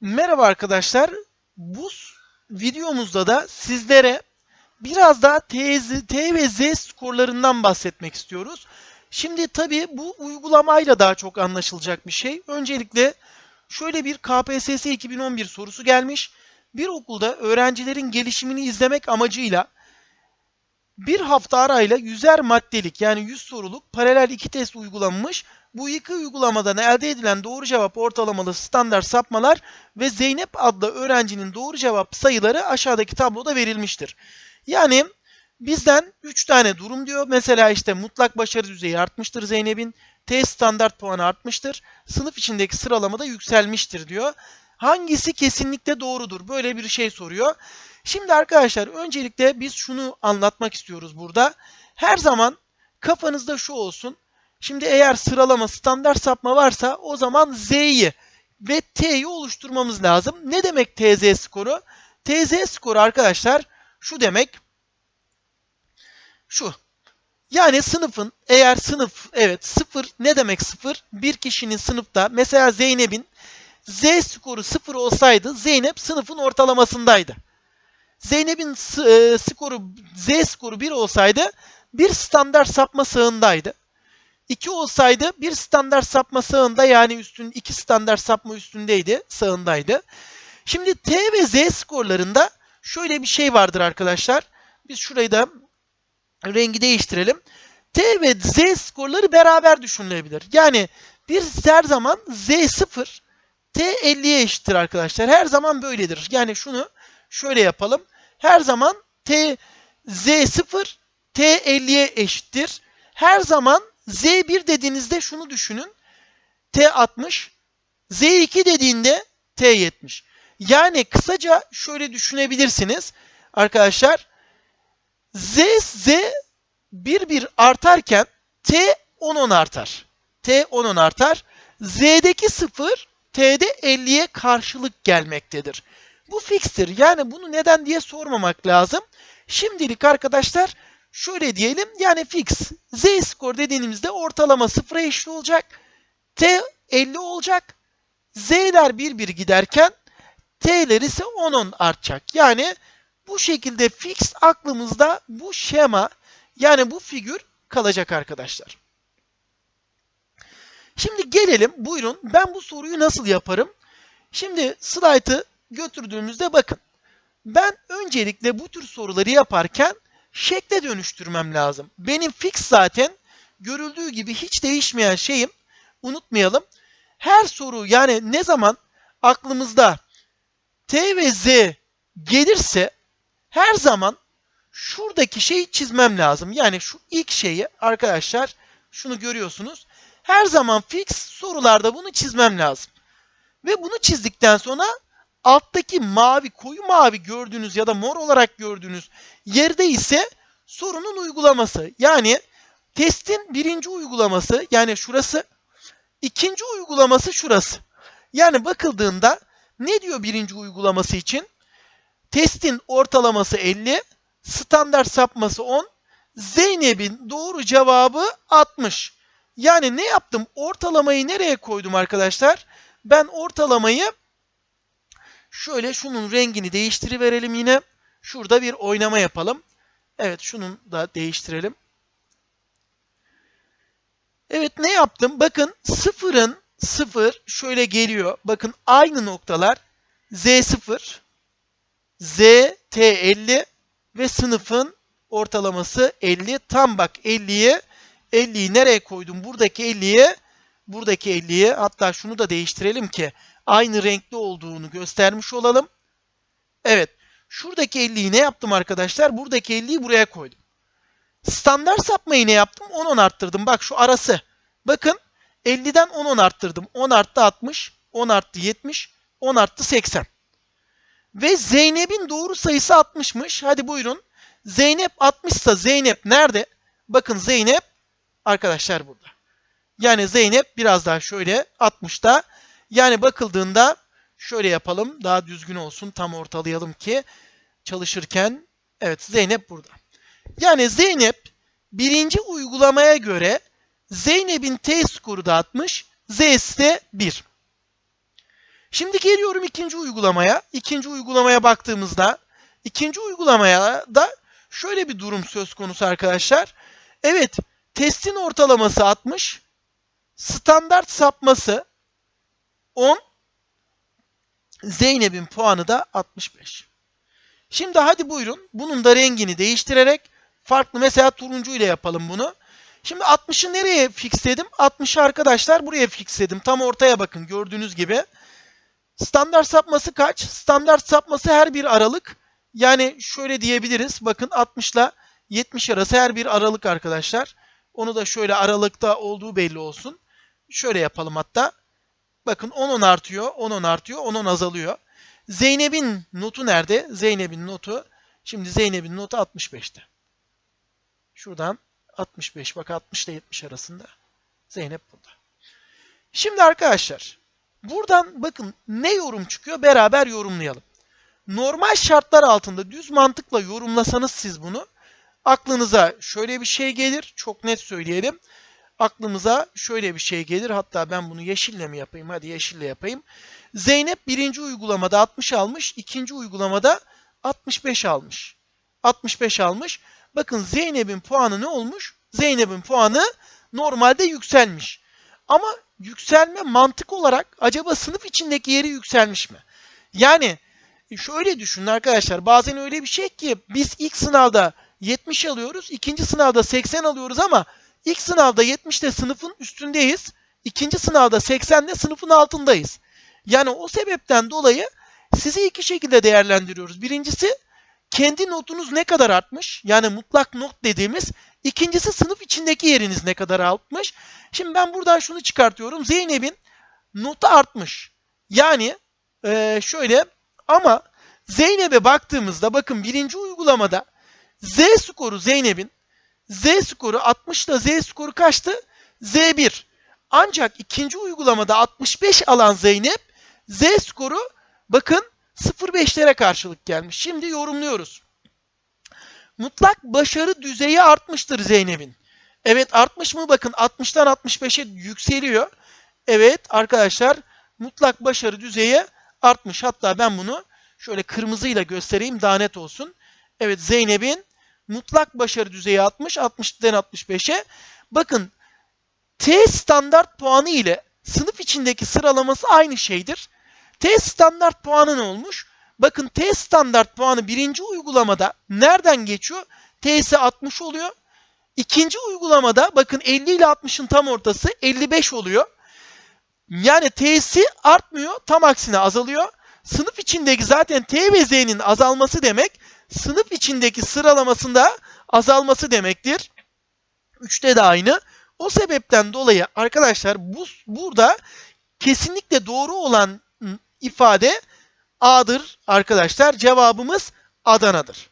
Merhaba arkadaşlar. Bu videomuzda da sizlere biraz daha T, T ve Z skorlarından bahsetmek istiyoruz. Şimdi tabii bu uygulamayla daha çok anlaşılacak bir şey. Öncelikle şöyle bir KPSS 2011 sorusu gelmiş. Bir okulda öğrencilerin gelişimini izlemek amacıyla bir hafta arayla yüzer maddelik yani 100 soruluk paralel iki test uygulanmış. Bu iki uygulamadan elde edilen doğru cevap ortalamalı standart sapmalar ve Zeynep adlı öğrencinin doğru cevap sayıları aşağıdaki tabloda verilmiştir. Yani bizden 3 tane durum diyor. Mesela işte mutlak başarı düzeyi artmıştır Zeynep'in. Test standart puanı artmıştır. Sınıf içindeki sıralamada yükselmiştir diyor. Hangisi kesinlikle doğrudur? Böyle bir şey soruyor. Şimdi arkadaşlar öncelikle biz şunu anlatmak istiyoruz burada. Her zaman kafanızda şu olsun. Şimdi eğer sıralama standart sapma varsa o zaman Z'yi ve T'yi oluşturmamız lazım. Ne demek TZ skoru? TZ skoru arkadaşlar şu demek. Şu. Yani sınıfın eğer sınıf evet sıfır ne demek sıfır? Bir kişinin sınıfta mesela Zeynep'in Z skoru sıfır olsaydı Zeynep sınıfın ortalamasındaydı. Zeynep'in e, skoru Z skoru 1 olsaydı bir standart sapma sağındaydı. 2 olsaydı bir standart sapma sağında yani üstün iki standart sapma üstündeydi, sağındaydı. Şimdi T ve Z skorlarında şöyle bir şey vardır arkadaşlar. Biz şurayı da rengi değiştirelim. T ve Z skorları beraber düşünülebilir. Yani bir her zaman Z 0 T 50'ye eşittir arkadaşlar. Her zaman böyledir. Yani şunu şöyle yapalım. Her zaman T Z 0 T 50'ye eşittir. Her zaman Z1 dediğinizde şunu düşünün. T 60 Z2 dediğinde T 70. Yani kısaca şöyle düşünebilirsiniz arkadaşlar. Z Z 1 1 artarken T 10 10 artar. T 10 10 artar. Z'deki 0 T'de 50'ye karşılık gelmektedir. Bu fikstir. Yani bunu neden diye sormamak lazım. Şimdilik arkadaşlar şöyle diyelim. Yani fix. Z skor dediğimizde ortalama 0'a eşit olacak. T 50 olacak. Z'ler 1 1 giderken T'ler ise 10 10 artacak. Yani bu şekilde fix aklımızda bu şema yani bu figür kalacak arkadaşlar. Şimdi gelelim buyurun ben bu soruyu nasıl yaparım? Şimdi slaytı götürdüğümüzde bakın. Ben öncelikle bu tür soruları yaparken şekle dönüştürmem lazım. Benim fix zaten görüldüğü gibi hiç değişmeyen şeyim. Unutmayalım. Her soru yani ne zaman aklımızda T ve Z gelirse her zaman şuradaki şeyi çizmem lazım. Yani şu ilk şeyi arkadaşlar şunu görüyorsunuz. Her zaman fix sorularda bunu çizmem lazım. Ve bunu çizdikten sonra alttaki mavi, koyu mavi gördüğünüz ya da mor olarak gördüğünüz yerde ise sorunun uygulaması. Yani testin birinci uygulaması yani şurası, ikinci uygulaması şurası. Yani bakıldığında ne diyor birinci uygulaması için? Testin ortalaması 50, standart sapması 10, Zeynep'in doğru cevabı 60. Yani ne yaptım? Ortalamayı nereye koydum arkadaşlar? Ben ortalamayı şöyle şunun rengini değiştiriverelim yine. Şurada bir oynama yapalım. Evet şunun da değiştirelim. Evet ne yaptım? Bakın sıfırın sıfır şöyle geliyor. Bakın aynı noktalar Z0, Z T50 ve sınıfın ortalaması 50. Tam bak 50'ye 50'yi nereye koydum? Buradaki 50'ye buradaki 50'ye hatta şunu da değiştirelim ki aynı renkli olduğunu göstermiş olalım. Evet. Şuradaki 50'yi ne yaptım arkadaşlar? Buradaki 50'yi buraya koydum. Standart sapmayı ne yaptım? 10 10 arttırdım. Bak şu arası. Bakın 50'den 10 10 arttırdım. 10 arttı 60, 10 arttı 70, 10 arttı 80. Ve Zeynep'in doğru sayısı 60'mış. Hadi buyurun. Zeynep 60 ise Zeynep nerede? Bakın Zeynep arkadaşlar burada. Yani Zeynep biraz daha şöyle 60'ta. Yani bakıldığında şöyle yapalım. Daha düzgün olsun. Tam ortalayalım ki çalışırken. Evet Zeynep burada. Yani Zeynep birinci uygulamaya göre Zeynep'in T skoru da 60. Z'si de 1. Şimdi geliyorum ikinci uygulamaya. İkinci uygulamaya baktığımızda ikinci uygulamaya da şöyle bir durum söz konusu arkadaşlar. Evet, testin ortalaması 60, standart sapması 10, Zeynep'in puanı da 65. Şimdi hadi buyurun bunun da rengini değiştirerek farklı mesela turuncu ile yapalım bunu. Şimdi 60'ı nereye fixledim? 60'ı arkadaşlar buraya fixledim. Tam ortaya bakın gördüğünüz gibi. Standart sapması kaç? Standart sapması her bir aralık. Yani şöyle diyebiliriz. Bakın 60 ile 70 arası her bir aralık arkadaşlar. Onu da şöyle aralıkta olduğu belli olsun. Şöyle yapalım hatta. Bakın 10-10 artıyor, 10-10 artıyor, 10-10 azalıyor. Zeynep'in notu nerede? Zeynep'in notu, şimdi Zeynep'in notu 65'te. Şuradan 65, bak 60 ile 70 arasında. Zeynep burada. Şimdi arkadaşlar, buradan bakın ne yorum çıkıyor beraber yorumlayalım. Normal şartlar altında düz mantıkla yorumlasanız siz bunu, aklınıza şöyle bir şey gelir, çok net söyleyelim aklımıza şöyle bir şey gelir. Hatta ben bunu yeşille mi yapayım? Hadi yeşille yapayım. Zeynep birinci uygulamada 60 almış. ikinci uygulamada 65 almış. 65 almış. Bakın Zeynep'in puanı ne olmuş? Zeynep'in puanı normalde yükselmiş. Ama yükselme mantık olarak acaba sınıf içindeki yeri yükselmiş mi? Yani şöyle düşünün arkadaşlar. Bazen öyle bir şey ki biz ilk sınavda 70 alıyoruz. ikinci sınavda 80 alıyoruz ama İlk sınavda 70'te sınıfın üstündeyiz. İkinci sınavda 80'de sınıfın altındayız. Yani o sebepten dolayı sizi iki şekilde değerlendiriyoruz. Birincisi kendi notunuz ne kadar artmış? Yani mutlak not dediğimiz. İkincisi sınıf içindeki yeriniz ne kadar artmış? Şimdi ben buradan şunu çıkartıyorum. Zeynep'in notu artmış. Yani e, şöyle ama Zeynep'e baktığımızda bakın birinci uygulamada Z skoru Zeynep'in Z skoru 60 da Z skoru kaçtı? Z1. Ancak ikinci uygulamada 65 alan Zeynep Z skoru bakın 0.5'lere karşılık gelmiş. Şimdi yorumluyoruz. Mutlak başarı düzeyi artmıştır Zeynep'in. Evet artmış mı? Bakın 60'tan 65'e yükseliyor. Evet arkadaşlar mutlak başarı düzeyi artmış. Hatta ben bunu şöyle kırmızıyla göstereyim daha net olsun. Evet Zeynep'in mutlak başarı düzeyi 60, 60'dan 65'e. Bakın T standart puanı ile sınıf içindeki sıralaması aynı şeydir. T standart puanı ne olmuş? Bakın T standart puanı birinci uygulamada nereden geçiyor? T'si 60 oluyor. İkinci uygulamada bakın 50 ile 60'ın tam ortası 55 oluyor. Yani T'si artmıyor, tam aksine azalıyor. Sınıf içindeki zaten T ve Z'nin azalması demek sınıf içindeki sıralamasında azalması demektir. 3'te de aynı. O sebepten dolayı arkadaşlar bu burada kesinlikle doğru olan ifade A'dır arkadaşlar. Cevabımız Adana'dır.